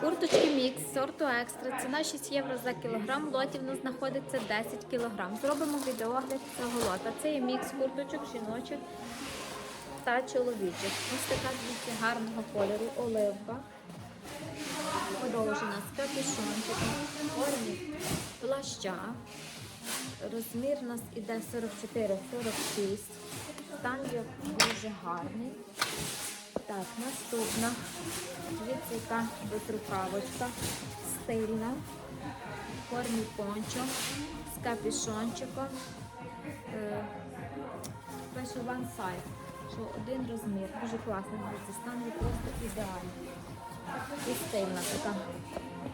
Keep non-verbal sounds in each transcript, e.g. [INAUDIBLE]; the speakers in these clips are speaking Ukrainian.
Курточки мікс сорту екстра. Ціна 6 євро за кілограм. Лотів нас знаходиться 10 кілограм. Зробимо відеогляд цього лота. Це є мікс курточок жіночих та чоловічих. Ось така дивіться, гарного кольору, оливка. Подовжена з капюшончиком, формі плаща. Розмір у нас іде 44-46. Стан дуже гарний. Так, наступна. Дивіться, яка безрукавочка. Стильна. В формі пончо з капюшончиком. Е, Пише one size, що один розмір. Дуже класний. Дивіться, стан є просто ідеальний. І стильна така.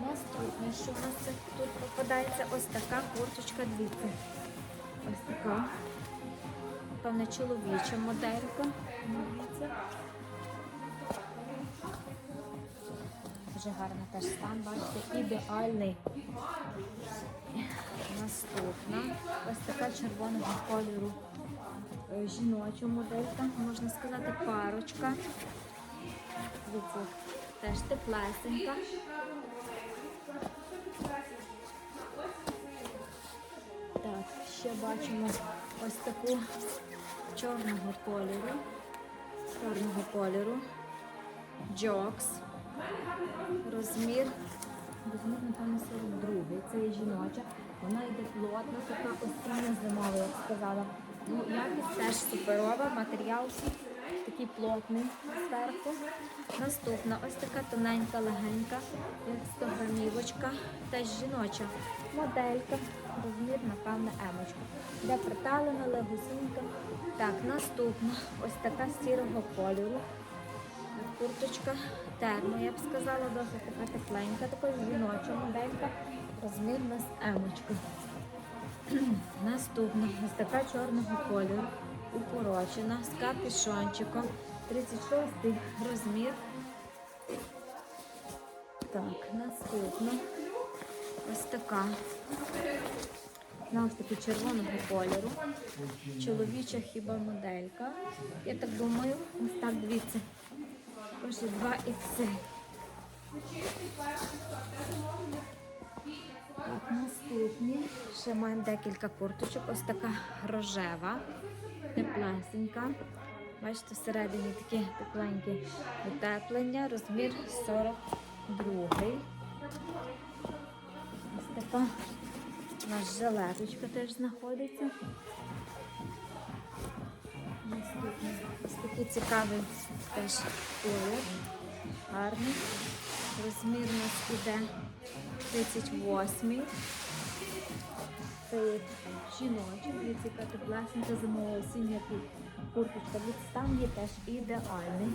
Наступне, що у нас це тут попадається ось така курточка дивіться. Ось така. Певне чоловіча моделька. Дивіться. Дуже гарний теж стан, бачите, ідеальний. Наступна. Ось така червоного кольору е, жіноча моделька, можна сказати, парочка. Теж теплесенька. Так, ще бачимо ось таку чорного кольору. Чорного кольору. Джокс. Розмір. Розмір, напевно, 42. Це є жіноча. Вона йде плотна, така осіння зимова, як сказала. Ну, якість теж суперова, матеріал такий плотний зверху. Наступна ось така тоненька, легенька, як 100 грамівочка, теж жіноча моделька, розмір, напевно, емочка. Де приталена, легусінька. Так, наступна ось така сірого кольору. Курточка термо, я б сказала, досить така тепленька, така жіноча моделька. Розмір у нас емочка. [CLEARS THROAT] Наступна ось така чорного кольору, укорочена, з капюшончиком. 36 розмір. Так, наступна. Ось така. Знову ж таки червоного кольору. Чоловіча хіба моделька. Я так думаю, ось так дивіться. Ось 2 ікси. Так, наступні. Ще маємо декілька курточок. Ось така рожева, теплесенька. Бачите, всередині такі тепленькі утеплення. Розмір 42. Ось така у нас жилеточка теж знаходиться. Ось такий цікавий теж колір. Гарний. Розмір у нас іде 38. Це жіночий, дивіться, яка теплесенька зимова осіння курточка. Від стан є теж ідеальний.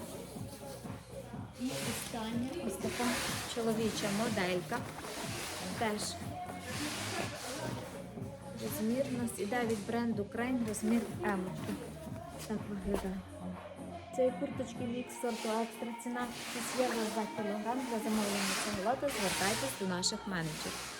І остання ось така чоловіча моделька. Теж розмір у нас іде від бренду Крейн, розмір М. Так виглядає. Цієї курточки мікс сорту екстра ціна 6 євро за кілограм. Для замовлення цього лота звертайтесь до наших менеджерів.